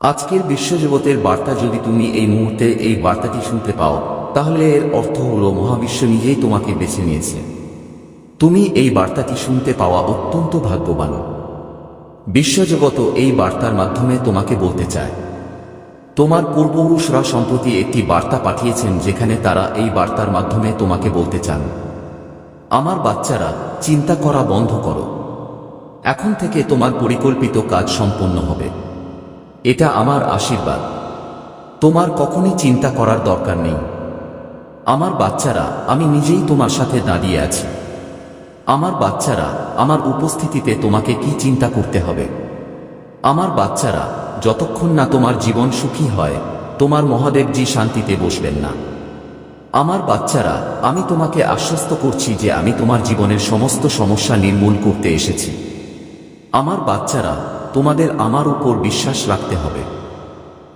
আজকের বিশ্বজগতের বার্তা যদি তুমি এই মুহূর্তে এই বার্তাটি শুনতে পাও, তাহলে এর অর্থ হল মহাবিশ্ব নিজেই তোমাকে বেছে নিয়েছে। তুমি এই বার্তাটি শুনতে পাওয়া অত্যন্ত ভাগ্যবান। বিশ্বজগত এই বার্তার মাধ্যমে তোমাকে বলতে চায়। তোমার পূর্বপুরুষরা সম্প্রতি একটি বার্তা পাঠিয়েছেন যেখানে তারা এই বার্তার মাধ্যমে তোমাকে বলতে চান, আমার বাচ্চারা, চিন্তা করা বন্ধ করো। এখন থেকে তোমার পরিকল্পিত কাজ সম্পন্ন হবে। এটা আমার আশীর্বাদ। তোমার কখনই চিন্তা করার দরকার নেই। আমার বাচ্চারা, আমি নিজেই তোমার সাথে দাঁড়িয়ে আছি। আমার বাচ্চারা, আমার উপস্থিতিতে তোমাকে কি চিন্তা করতে হবে? আমার বাচ্চারা, যতক্ষণ না তোমার জীবন সুখী হয়, তোমার মহাদেবজি শান্তিতে বসবেন না। আমার বাচ্চারা, আমি তোমাকে আশ্বস্ত করছি যে আমি তোমার জীবনের সমস্ত সমস্যা নির্মূল করতে এসেছি। আমার বাচ্চারা তোমাদের আমার উপর বিশ্বাস রাখতে হবে।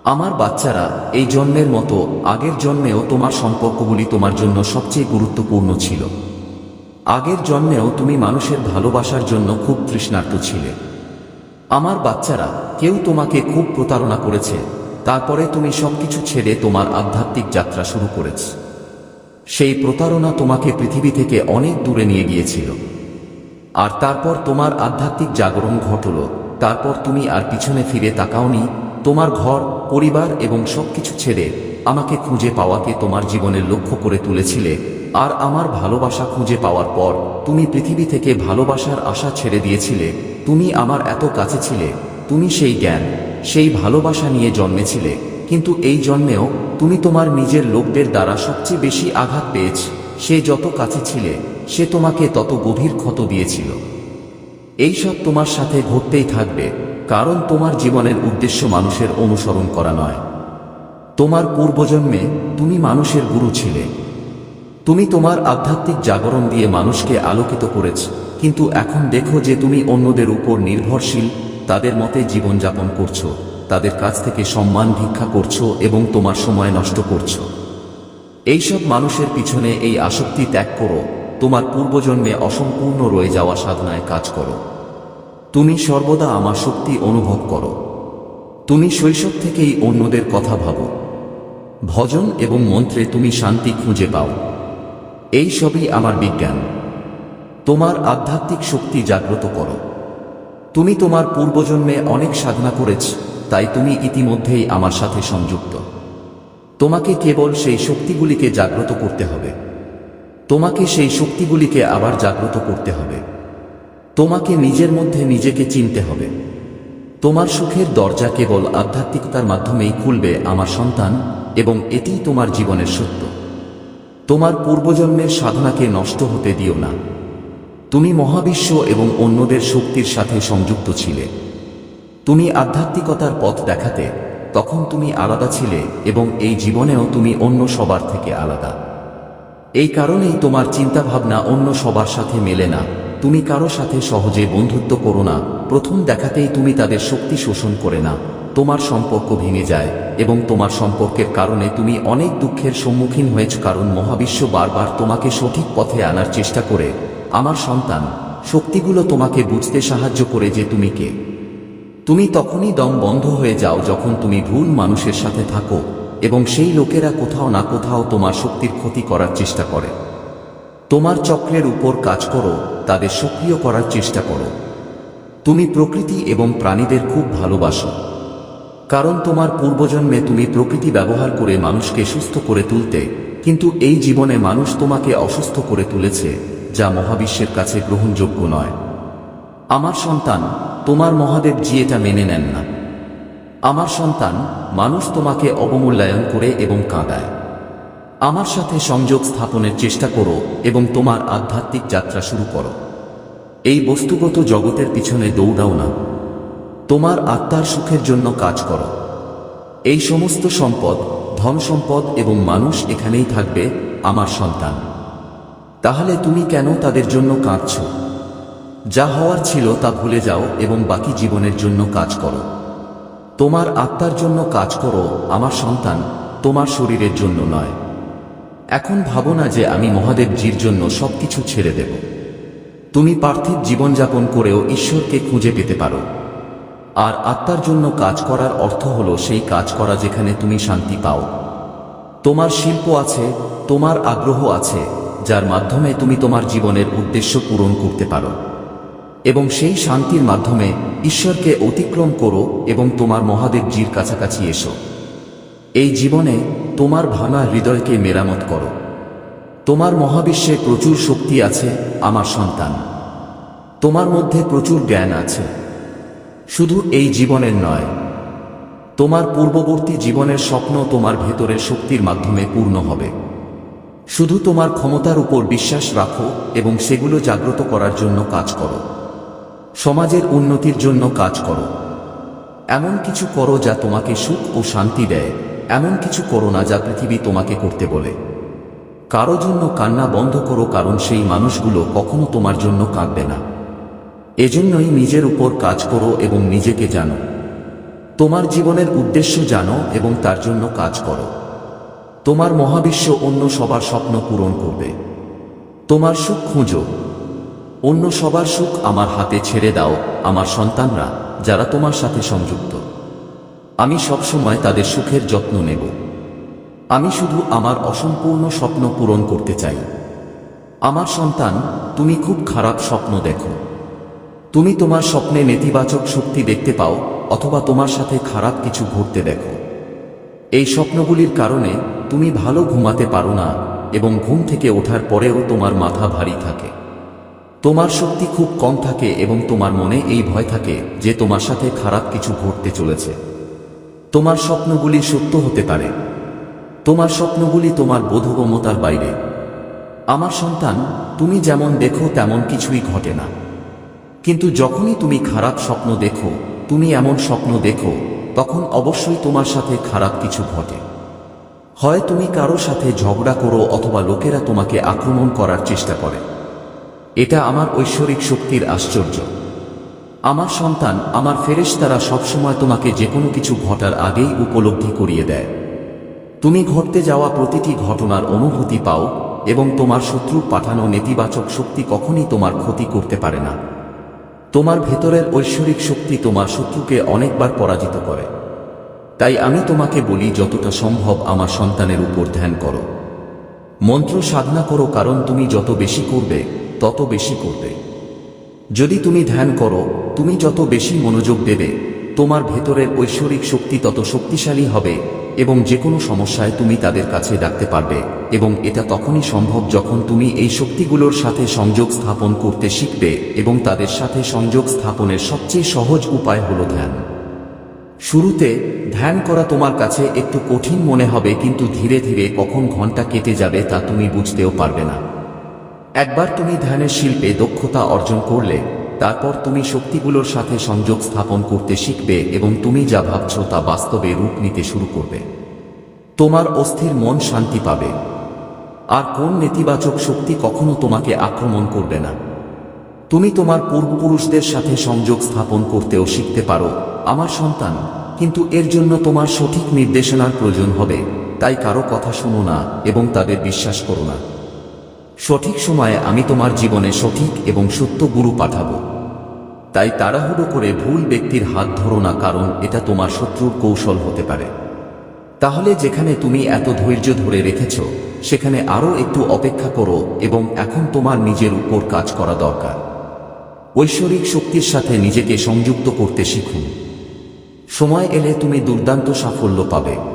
আমার বাচ্চারা এই জন্মের মতো আগের জন্মেও তোমার সম্পর্কগুলি তোমার জন্য সবচেয়ে গুরুত্বপূর্ণ ছিল। আগের জন্মেও তুমি মানুষের ভালোবাসার জন্য খুব তৃষ্ণার্ত ছিলে। আমার বাচ্চারা কেউ তোমাকে খুব প্রতারণা করেছে, তারপরে তুমি সবকিছু ছেড়ে তোমার আধ্যাত্মিক যাত্রা শুরু করেছ। সেই প্রতারণা তোমাকে পৃথিবী থেকে অনেক দূরে নিয়ে গিয়েছিল। আর তারপর তোমার আধ্যাত্মিক জাগরণ ঘটল। তারপর তুমি আর পিছনে ফিরে তাকাওনি, তোমার ঘর, পরিবার এবং সবকিছু ছেড়ে আমাকে খুঁজে পাওয়াকে তোমার জীবনের লক্ষ্য করে তুলেছিলে। আর আমার ভালোবাসা খুঁজে পাওয়ার পর তুমি পৃথিবী থেকে ভালোবাসার আশা ছেড়ে দিয়েছিলে। তুমি আমার এত কাছে ছিলে। তুমি সেই জ্ঞান, সেই ভালোবাসা নিয়ে জন্মেছিলে। কিন্তু এই জন্মেও তুমি তোমার নিজের লোকদের দ্বারা সবচেয়ে বেশি আঘাত পেয়েছ। সে যত কাছে ছিলে, সে তোমাকে তত গভীর ক্ষত দিয়েছিল। এইসব তোমার সাথে ঘটতেই থাকবে, কারণ তোমার জীবনের উদ্দেশ্য মানুষের অনুসরণ করা নয়। তোমার পূর্বজন্মে তুমি মানুষের গুরু ছিলে। তুমি তোমার আধ্যাত্মিক জাগরণ দিয়ে মানুষকে আলোকিত করেছ, কিন্তু এখন দেখো যে তুমি অন্যদের উপর নির্ভরশীল, তাদের মতে জীবনযাপন করছ, তাদের কাছ থেকে সম্মান ভিক্ষা করছ এবং তোমার সময় নষ্ট করছ। এইসব মানুষের পিছনে এই আসক্তি ত্যাগ করো, তোমার পূর্বজন্মে অসম্পূর্ণ রয়ে যাওয়া সাধনায় কাজ করো। তুমি সর্বদা আমার শক্তি অনুভব করো। তুমি শৈশব থেকেই অন্যদের কথা ভাবো। ভজন এবং মন্ত্রে তুমি শান্তি খুঁজে পাও। এই সবই আমার বিজ্ঞান। তোমার আধ্যাত্মিক শক্তি জাগ্রত করো। তুমি তোমার পূর্বজন্মে অনেক সাধনা করেছ, তাই তুমি ইতিমধ্যেই আমার সাথে সংযুক্ত। তোমাকে কেবল সেই শক্তিগুলিকে জাগ্রত করতে হবে। তোমাকে সেই শক্তিগুলিকে আবার জাগ্রত করতে হবে। তোমাকে নিজের মধ্যে নিজেকে চিনতে হবে। তোমার সুখের দরজা কেবল আধ্যাত্মিকতার মাধ্যমেই খুলবে আমার সন্তান এবং এটিই তোমার জীবনের সত্য। তোমার পূর্বজন্মের সাধনাকে নষ্ট হতে দিও না। তুমি মহাবিশ্ব এবং অন্যদের শক্তির সাথে সংযুক্ত ছিলে। তুমি আধ্যাত্মিকতার পথ দেখাতে, তখন তুমি আলাদা ছিলে এবং এই জীবনেও তুমি অন্য সবার থেকে আলাদা। এই কারণেই তোমার চিন্তাভাবনা অন্য সবার সাথে মেলে না। তুমি কারও সাথে সহজে বন্ধুত্ব করো না। প্রথম দেখাতেই তুমি তাদের শক্তি শোষণ করে না। তোমার সম্পর্ক ভেঙে যায় এবং তোমার সম্পর্কের কারণে তুমি অনেক দুঃখের সম্মুখীন হয়েছ কারণ মহাবিশ্ব বারবার তোমাকে সঠিক পথে আনার চেষ্টা করে। আমার সন্তান, শক্তিগুলো তোমাকে বুঝতে সাহায্য করে যে তুমি কে। তুমি তখনই দম বন্ধ হয়ে যাও যখন তুমি ভুল মানুষের সাথে থাকো এবং সেই লোকেরা কোথাও না কোথাও তোমার শক্তির ক্ষতি করার চেষ্টা করে। তোমার চক্রের উপর কাজ করো, তাদের সক্রিয় করার চেষ্টা করো। তুমি প্রকৃতি এবং প্রাণীদের খুব ভালোবাসো। কারণ তোমার পূর্বজন্মে তুমি প্রকৃতি ব্যবহার করে মানুষকে সুস্থ করে তুলতে, কিন্তু এই জীবনে মানুষ তোমাকে অসুস্থ করে তুলেছে, যা মহাবিশ্বের কাছে গ্রহণযোগ্য নয়। আমার সন্তান, তোমার মহাদেব জি এটা মেনে নেন না। আমার সন্তান, মানুষ তোমাকে অবমূল্যায়ন করে এবং কাঁদায়। আমার সাথে সংযোগ স্থাপনের চেষ্টা করো এবং তোমার আধ্যাত্মিক যাত্রা শুরু করো। এই বস্তুগত জগতের পিছনে দৌড়াও না। তোমার আত্মার সুখের জন্য কাজ করো। এই সমস্ত সম্পদ, ধন সম্পদ এবং মানুষ এখানেই থাকবে, আমার সন্তান। তাহলে তুমি কেন তাদের জন্য কাঁদছ? যা হওয়ার ছিল তা ভুলে যাও এবং বাকি জীবনের জন্য কাজ করো। তোমার আত্মার জন্য কাজ করো, আমার সন্তান, তোমার শরীরের জন্য নয়। এখন ভাবো না যে আমি মহাদেবজির জন্য সবকিছু ছেড়ে দেব। তুমি পার্থিব জীবনযাপন করেও ঈশ্বরকে খুঁজে পেতে পারো। আর আত্মার জন্য কাজ করার অর্থ হল সেই কাজ করা যেখানে তুমি শান্তি পাও। তোমার শিল্প আছে, তোমার আগ্রহ আছে, যার মাধ্যমে তুমি তোমার জীবনের উদ্দেশ্য পূরণ করতে পারো। এবং সেই শান্তির মাধ্যমে ঈশ্বরকে অতিক্রম করো এবং তোমার মহাদেবজির কাছাকাছি এসো। এই জীবনে তোমার ভাঙা হৃদয়কে মেরামত করো। তোমার মহাবিশ্বে প্রচুর শক্তি আছে আমার সন্তান। তোমার মধ্যে প্রচুর জ্ঞান আছে। শুধু এই জীবনের নয়, তোমার পূর্ববর্তী জীবনের স্বপ্ন তোমার ভেতরের শক্তির মাধ্যমে পূর্ণ হবে। শুধু তোমার ক্ষমতার উপর বিশ্বাস রাখো এবং সেগুলো জাগ্রত করার জন্য কাজ করো। সমাজের উন্নতির জন্য কাজ করো। এমন কিছু করো যা তোমাকে সুখ ও শান্তি দেয়। এমন কিছু করো না যা পৃথিবী তোমাকে করতে বলে। কারও জন্য কান্না বন্ধ করো কারণ সেই মানুষগুলো কখনো তোমার জন্য কাঁদবে না। এজন্যই নিজের উপর কাজ করো এবং নিজেকে জানো। তোমার জীবনের উদ্দেশ্য জানো এবং তার জন্য কাজ করো। তোমার মহাবিশ্ব অন্য সবার স্বপ্ন পূরণ করবে। তোমার সুখ খুঁজো। অন্য সবার সুখ আমার হাতে ছেড়ে দাও, আমার সন্তানরা, যারা তোমার সাথে সংযুক্ত। আমি সবসময় তাদের সুখের যত্ন নেব। আমি শুধু আমার অসম্পূর্ণ স্বপ্ন পূরণ করতে চাই। আমার সন্তান, তুমি খুব খারাপ স্বপ্ন দেখো। তুমি তোমার স্বপ্নে নেতিবাচক শক্তি দেখতে পাও, অথবা তোমার সাথে খারাপ কিছু ঘটতে দেখো। এই স্বপ্নগুলির কারণে তুমি ভালো ঘুমাতে পারো না, এবং ঘুম থেকে ওঠার পরেও তোমার মাথা ভারী থাকে। তোমার শক্তি খুব কম থাকে, এবং তোমার মনে এই ভয় থাকে যে তোমার সাথে খারাপ কিছু ঘটতে চলেছে। তোমার স্বপ্নগুলি সত্য হতে পারে। তোমার স্বপ্নগুলি তোমার বোধগম্যতার বাইরে। আমার সন্তান, তুমি যেমন দেখো, তেমন কিছুই ঘটে না। কিন্তু যখনই তুমি খারাপ স্বপ্ন দেখো, তুমি এমন স্বপ্ন দেখো, তখন অবশ্যই তোমার সাথে খারাপ কিছু ঘটে। হয় তুমি কারও সাথে ঝগড়া করো অথবা লোকেরা তোমাকে আক্রমণ করার চেষ্টা করে। এটা আমার ঐশ্বরিক শক্তির আশ্চর্য। আমার সন্তান, আমার ফেরেশতারা সবসময় তোমাকে যে কোনো কিছু ঘটার আগেই উপলব্ধি করিয়ে দেয়। তুমি ঘটতে যাওয়া প্রতিটি ঘটনার অনুভূতি পাও এবং তোমার শত্রু পাঠানো নেতিবাচক শক্তি কখনই তোমার ক্ষতি করতে পারে না। তোমার ভেতরের ঐশ্বরিক শক্তি তোমার শত্রুকে অনেকবার পরাজিত করে। তাই আমি তোমাকে বলি, যতটা সম্ভব আমার সন্তানের উপর ধ্যান করো। মন্ত্র সাধনা করো, কারণ তুমি যত বেশি করবে, তত বেশি করবে। যদি তুমি ধ্যান করো, তুমি যত বেশি মনোযোগ দেবে, তোমার ভেতরের ঐশ্বরিক শক্তি তত শক্তিশালী হবে, এবং যে কোনো সমস্যায় তুমি তাদের কাছে ডাকতে পারবে, এবং এটা তখনই সম্ভব যখন তুমি এই শক্তিগুলোর সাথে সংযোগ স্থাপন করতে শিখবে, এবং তাদের সাথে সংযোগ স্থাপনের সবচেয়ে সহজ উপায় হলো ধ্যান। শুরুতে, ধ্যান করা তোমার কাছে একটু কঠিন মনে হবে, কিন্তু ধীরে ধীরে কখন ঘণ্টা কেটে যাবে তা তুমি বুঝতেও পারবে না। একবার তুমি ধ্যানের শিল্পে দক্ষতা অর্জন করলে, তারপর তুমি শক্তিগুলোর সাথে সংযোগ স্থাপন করতে শিখবে এবং তুমি যা ভাবছ তা বাস্তবে রূপ নিতে শুরু করবে। তোমার অস্থির মন শান্তি পাবে। আর কোন নেতিবাচক শক্তি কখনো তোমাকে আক্রমণ করবে না। তুমি তোমার পূর্বপুরুষদের সাথে সংযোগ স্থাপন করতেও শিখতে পারো, আমার সন্তান, কিন্তু এর জন্য তোমার সঠিক নির্দেশনার প্রয়োজন হবে, তাই কারও কথা শোনো না এবং তাদের বিশ্বাস করো না। সঠিক সময়ে আমি তোমার জীবনে সঠিক এবং সত্য গুরু পাঠাবো। তাই তাড়াহুড়ো করে ভুল ব্যক্তির হাত ধরো না, কারণ এটা তোমার শত্রুর কৌশল হতে পারে। তাহলে যেখানে তুমি এত ধৈর্য ধরে রেখেছ, সেখানে আরও একটু অপেক্ষা করো এবং এখন তোমার নিজের উপর কাজ করা দরকার। ঐশ্বরিক শক্তির সাথে নিজেকে সংযুক্ত করতে শিখুন। সময় এলে তুমি দুর্দান্ত সাফল্য পাবে।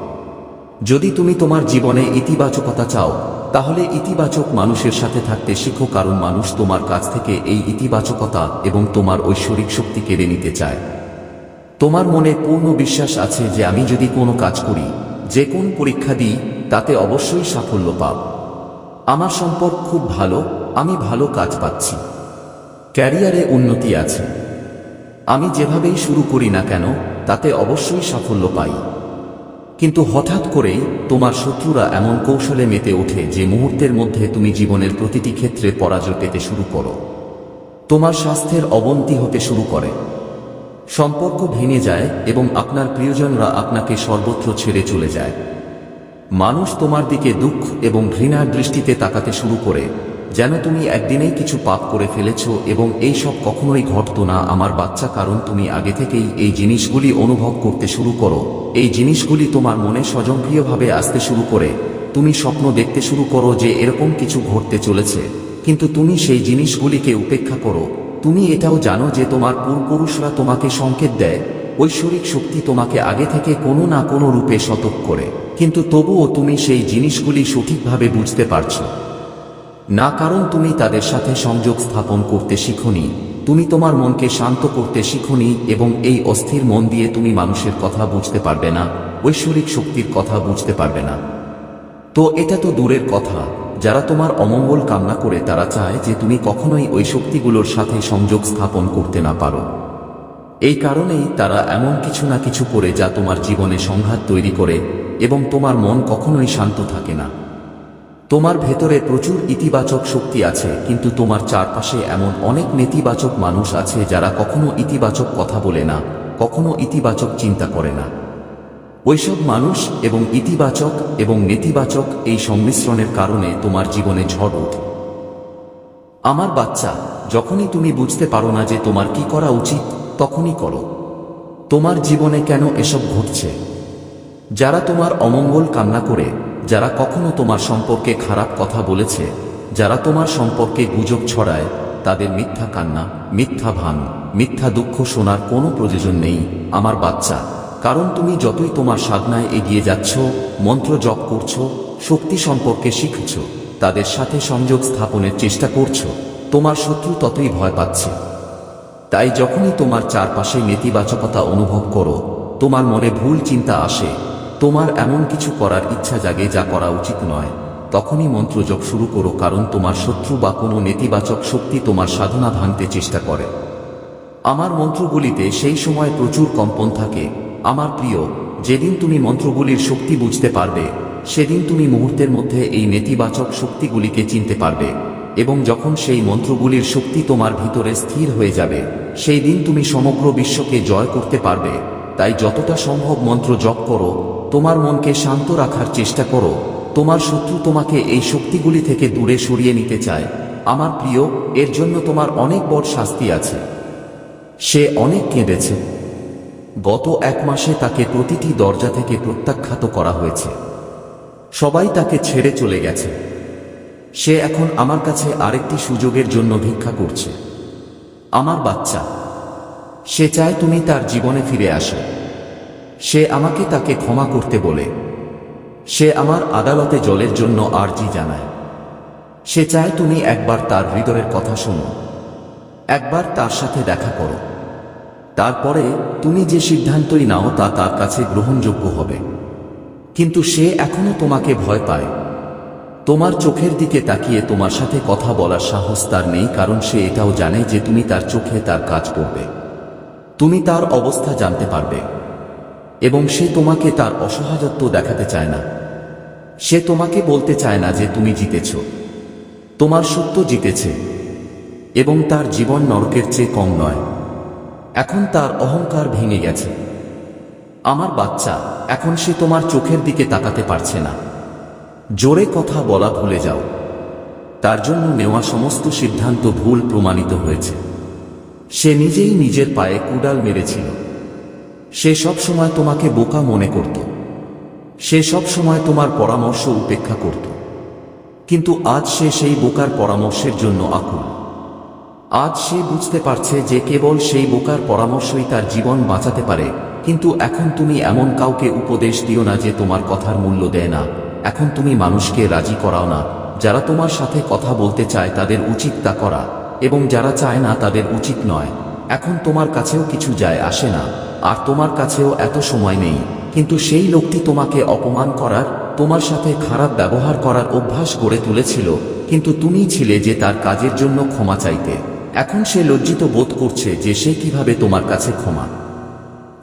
যদি তুমি তোমার জীবনে ইতিবাচকতা চাও, তাহলে ইতিবাচক মানুষের সাথে থাকতে শিখো কারণ মানুষ তোমার কাছ থেকে এই ইতিবাচকতা এবং তোমার ঐশ্বরিক শক্তি কেড়ে নিতে চায়। তোমার মনে পূর্ণ বিশ্বাস আছে যে আমি যদি কোনো কাজ করি, যে কোন পরীক্ষা দিই, তাতে অবশ্যই সাফল্য পাব। আমার সম্পর্ক খুব ভালো, আমি ভালো কাজ পাচ্ছি। ক্যারিয়ারে উন্নতি আছে। আমি যেভাবেই শুরু করি না কেন, তাতে অবশ্যই সাফল্য পাই। কিন্তু হঠাৎ করেই তোমার শত্রুরা এমন কৌশলে মেতে ওঠে যে মুহূর্তের মধ্যে তুমি জীবনের প্রতিটি ক্ষেত্রে পরাজয় পেতে শুরু করো। তোমার স্বাস্থ্যের অবনতি হতে শুরু করে। সম্পর্ক ভেঙে যায় এবং আপনার প্রিয়জনরা আপনাকে সর্বত্র ছেড়ে চলে যায়। মানুষ তোমার দিকে দুঃখ এবং ঘৃণার দৃষ্টিতে তাকাতে শুরু করে। যেন তুমি একদিনেই কিছু পাপ করে ফেলেছ এবং এই সব কখনোই ঘটতো না। আমার বাচ্চা, কারণ তুমি আগে থেকেই এই জিনিসগুলি অনুভব করতে শুরু করো। এই জিনিসগুলি তোমার মনে স্বজনপ্রিয়ভাবে আসতে শুরু করে। তুমি স্বপ্ন দেখতে শুরু করো যে এরকম কিছু ঘটতে চলেছে। কিন্তু তুমি সেই জিনিসগুলিকে উপেক্ষা করো। তুমি এটাও জানো যে তোমার পূর্বপুরুষরা তোমাকে সংকেত দেয়। ঐশ্বরিক শক্তি তোমাকে আগে থেকে কোনো না কোনো রূপে সতর্ক করে। কিন্তু তবুও তুমি সেই জিনিসগুলি সঠিকভাবে বুঝতে পারছ। না কারণ তুমি তাদের সাথে সংযোগ স্থাপন করতে শিখনি, তুমি তোমার মনকে শান্ত করতে শিখনি এবং এই অস্থির মন দিয়ে তুমি মানুষের কথা বুঝতে পারবে না, ঐশ্বরিক শক্তির কথা বুঝতে পারবে না। তো এটা তো দূরের কথা, যারা তোমার অমঙ্গল কামনা করে তারা চায় যে তুমি কখনোই ওই শক্তিগুলোর সাথে সংযোগ স্থাপন করতে না পারো। এই কারণেই তারা এমন কিছু না কিছু করে যা তোমার জীবনে সংঘাত তৈরি করে এবং তোমার মন কখনোই শান্ত থাকে না। তোমার ভেতরে প্রচুর ইতিবাচক শক্তি আছে, কিন্তু তোমার চারপাশে এমন অনেক নেতিবাচক মানুষ আছে যারা কখনো ইতিবাচক কথা বলে না, কখনো ইতিবাচক চিন্তা করে না। ওইসব মানুষ এবং ইতিবাচক এবং নেতিবাচক এই সংমিশ্রণের কারণে তোমার জীবনে ঝড় ওঠে। আমার বাচ্চা, যখনই তুমি বুঝতে পারো না যে তোমার কি করা উচিত, তখনই করো। তোমার জীবনে কেন এসব ঘটছে? যারা তোমার অমঙ্গল কান্না করে যারা কখনো তোমার সম্পর্কে খারাপ কথা বলেছে, যারা তোমার সম্পর্কে গুজব ছড়ায়, তাদের মিথ্যা কান্না, মিথ্যা ভান, মিথ্যা দুঃখ শোনার কোনো প্রয়োজন নেই, আমার বাচ্চা। কারণ তুমি যতই তোমার সাধনায় এগিয়ে যাচ্ছ, মন্ত্র জপ করছ, শক্তি সম্পর্কে শিখছ, তাদের সাথে সংযোগ স্থাপনের চেষ্টা করছ, তোমার শত্রু ততই ভয় পাচ্ছে। তাই যখনই তোমার চারপাশে নেতিবাচকতা অনুভব করো, তোমার মনে ভুল চিন্তা আসে তোমার এমন কিছু করার ইচ্ছা জাগে যা করা উচিত নয়। তখনই মন্ত্রজপ শুরু করো, কারণ তোমার শত্রু বা কোনো নেতিবাচক শক্তি তোমার সাধনা ভাঙতে চেষ্টা করে। আমার মন্ত্রগুলিতে সেই সময় প্রচুর কম্পন থাকে। আমার প্রিয়, যেদিন তুমি মন্ত্রগুলির শক্তি বুঝতে পারবে, সেদিন তুমি মুহূর্তের মধ্যে এই নেতিবাচক শক্তিগুলিকে চিনতে পারবে, এবং যখন সেই মন্ত্রগুলির শক্তি তোমার ভিতরে স্থির হয়ে যাবে, সেই দিন তুমি সমগ্র বিশ্বকে জয় করতে পারবে। তাই যতটা সম্ভব মন্ত্র জপ করো, তোমার মনকে শান্ত রাখার চেষ্টা করো। তোমার শত্রু তোমাকে এই শক্তিগুলি থেকে দূরে সরিয়ে নিতে চায়। আমার প্রিয়, এর জন্য তোমার অনেক বড় শাস্তি আছে। সে অনেক কেঁদেছে। গত এক মাসে তাকে প্রতিটি দরজা থেকে প্রত্যাখ্যাত করা হয়েছে। সবাই তাকে ছেড়ে চলে গেছে। সে এখন আমার কাছে আরেকটি সুযোগের জন্য ভিক্ষা করছে। আমার বাচ্চা। সে চায় তুমি তার জীবনে ফিরে আসো। সে আমাকে তাকে ক্ষমা করতে বলে। সে আমার আদালতে জলের জন্য আর্জি জানায়। সে চায় তুমি একবার তার হৃদয়ের কথা শোনো। একবার তার সাথে দেখা করো। তারপরে তুমি যে সিদ্ধান্তই নাও তা তার কাছে গ্রহণযোগ্য হবে। কিন্তু সে এখনও তোমাকে ভয় পায়। তোমার চোখের দিকে তাকিয়ে তোমার সাথে কথা বলার সাহস তার নেই, কারণ সে এটাও জানে যে তুমি তার চোখে তার কাজ করবে। তুমি তার অবস্থা জানতে পারবে। এবং সে তোমাকে তার অসহায়ত্ব দেখাতে চায় না। সে তোমাকে বলতে চায় না যে তুমি জিতেছ। তোমার সত্য জিতেছে। এবং তার জীবন নরকের চেয়ে কম নয়। এখন তার অহংকার ভেঙে গেছে। আমার বাচ্চা, এখন সে তোমার চোখের দিকে তাকাতে পারছে না। জোরে কথা বলা ভুলে যাও। তার জন্য নেওয়া সমস্ত সিদ্ধান্ত ভুল প্রমাণিত হয়েছে। সে নিজেই নিজের পায়ে কুডাল মেরেছিল। সে সব সময় তোমাকে বোকা মনে করত। সে সব সময় তোমার পরামর্শ উপেক্ষা করত। কিন্তু আজ সে সেই বোকার পরামর্শের জন্য আকুল। আজ সে বুঝতে পারছে যে কেবল সেই বোকার পরামর্শই তার জীবন বাঁচাতে পারে, কিন্তু এখন তুমি এমন কাউকে উপদেশ দিও না যে তোমার কথার মূল্য দেয় না। এখন তুমি মানুষকে রাজি করাও না। যারা তোমার সাথে কথা বলতে চায় তাদের উচিত তা করা। এবং যারা চায় না তাদের উচিত নয়। এখন তোমার কাছেও কিছু যায় আসে না, আর তোমার কাছেও এত সময় নেই। কিন্তু সেই লোকটি তোমাকে অপমান করার, তোমার সাথে খারাপ ব্যবহার করার অভ্যাস গড়ে তুলেছিল, কিন্তু তুমি ছিলে যে তার কাজের জন্য ক্ষমা চাইতে। এখন সে লজ্জিত বোধ করছে যে সে কীভাবে তোমার কাছে ক্ষমা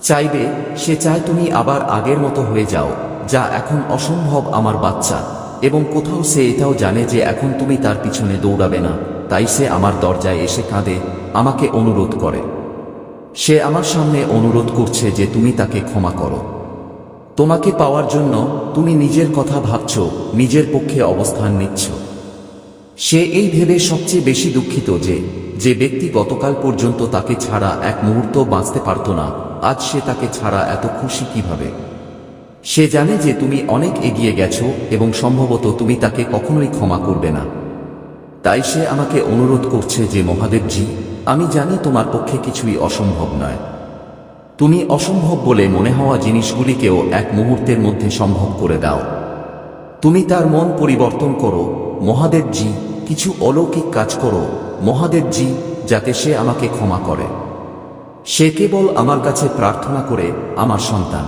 চাইবে, সে চায় তুমি আবার আগের মতো হয়ে যাও, যা এখন অসম্ভব আমার বাচ্চা। এবং কোথাও সে এটাও জানে যে এখন তুমি তার পিছনে দৌড়াবে না। তাই সে আমার দরজায় এসে কাঁদে, আমাকে অনুরোধ করে। সে আমার সামনে অনুরোধ করছে যে তুমি তাকে ক্ষমা করো। তোমাকে পাওয়ার জন্য তুমি নিজের কথা ভাবছ, নিজের পক্ষে অবস্থান নিচ্ছ। সে এই ভেবে সবচেয়ে বেশি দুঃখিত যে যে ব্যক্তি গতকাল পর্যন্ত তাকে ছাড়া এক মুহূর্ত বাঁচতে পারত না, আজ সে তাকে ছাড়া এত খুশি কীভাবে? সে জানে যে তুমি অনেক এগিয়ে গেছো এবং সম্ভবত তুমি তাকে কখনোই ক্ষমা করবে না। তাই সে আমাকে অনুরোধ করছে যে মহাদেবজি আমি জানি তোমার পক্ষে কিছুই অসম্ভব নয়। তুমি অসম্ভব বলে মনে হওয়া জিনিসগুলিকেও এক মুহূর্তের মধ্যে সম্ভব করে দাও। তুমি তার মন পরিবর্তন করো। মহাদেবজি কিছু অলৌকিক কাজ করো। মহাদেবজি যাতে সে আমাকে ক্ষমা করে। সে কেবল আমার কাছে প্রার্থনা করে, আমার সন্তান।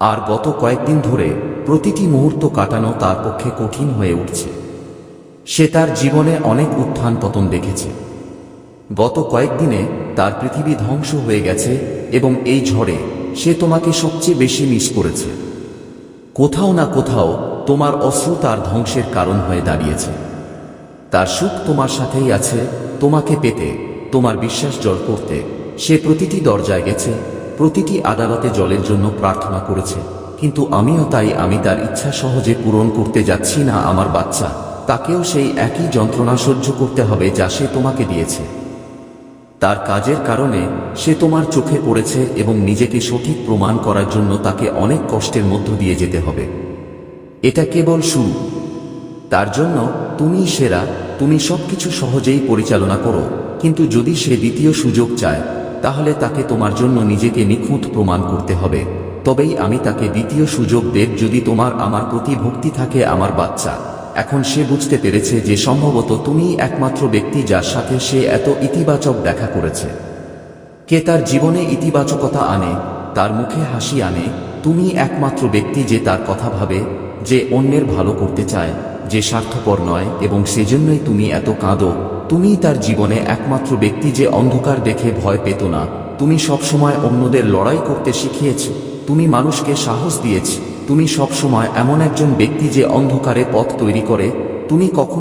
আর গত কয়েকদিন ধরে প্রতিটি মুহূর্ত কাটানো তার পক্ষে কঠিন হয়ে উঠছে। সে তার জীবনে অনেক উত্থান পতন দেখেছে। গত কয়েকদিনে তার পৃথিবী ধ্বংস হয়ে গেছে এবং এই ঝড়ে সে তোমাকে সবচেয়ে বেশি মিস করেছে। কোথাও না কোথাও তোমার অশ্রু তার ধ্বংসের কারণ হয়ে দাঁড়িয়েছে। তার সুখ তোমার সাথেই আছে, তোমাকে পেতে, তোমার বিশ্বাস জল করতে। সে প্রতিটি দরজায় গেছে, প্রতিটি আদালতে জলের জন্য প্রার্থনা করেছে। কিন্তু আমিও তাই, আমি তার ইচ্ছা সহজে পূরণ করতে যাচ্ছি না, আমার বাচ্চা। তাকেও সেই একই যন্ত্রণা সহ্য করতে হবে যা সে তোমাকে দিয়েছে। তার কাজের কারণে সে তোমার চোখে পড়েছে এবং নিজেকে সঠিক প্রমাণ করার জন্য তাকে অনেক কষ্টের মধ্য দিয়ে যেতে হবে। এটা কেবল শুরু। তার জন্য তুমি সেরা, তুমি সবকিছু সহজেই পরিচালনা করো, কিন্তু যদি সে দ্বিতীয় সুযোগ চায়, তাহলে তাকে তোমার জন্য নিজেকে নিখুঁত প্রমাণ করতে হবে। তবেই আমি তাকে দ্বিতীয় সুযোগ দেব যদি তোমার আমার প্রতি ভক্তি থাকে আমার বাচ্চা। এখন সে বুঝতে পেরেছে যে সম্ভবত তুমিই একমাত্র ব্যক্তি যার সাথে সে এত ইতিবাচক দেখা করেছে। কে তার জীবনে ইতিবাচকতা আনে, তার মুখে হাসি আনে তুমি একমাত্র ব্যক্তি যে তার কথা ভাবে, যে অন্যের ভালো করতে চায়, যে স্বার্থপর নয় এবং সেজন্যই তুমি এত কাঁদো। তুমি তার জীবনে একমাত্র ব্যক্তি যে অন্ধকার দেখে ভয় পেত না। তুমি সবসময় অন্যদের লড়াই করতে শিখিয়েছ। তুমি মানুষকে সাহস দিয়েছ। তুমি সবসময় এমন একজন ব্যক্তি যে অন্ধকারে পথ তৈরি করে তুমি কখন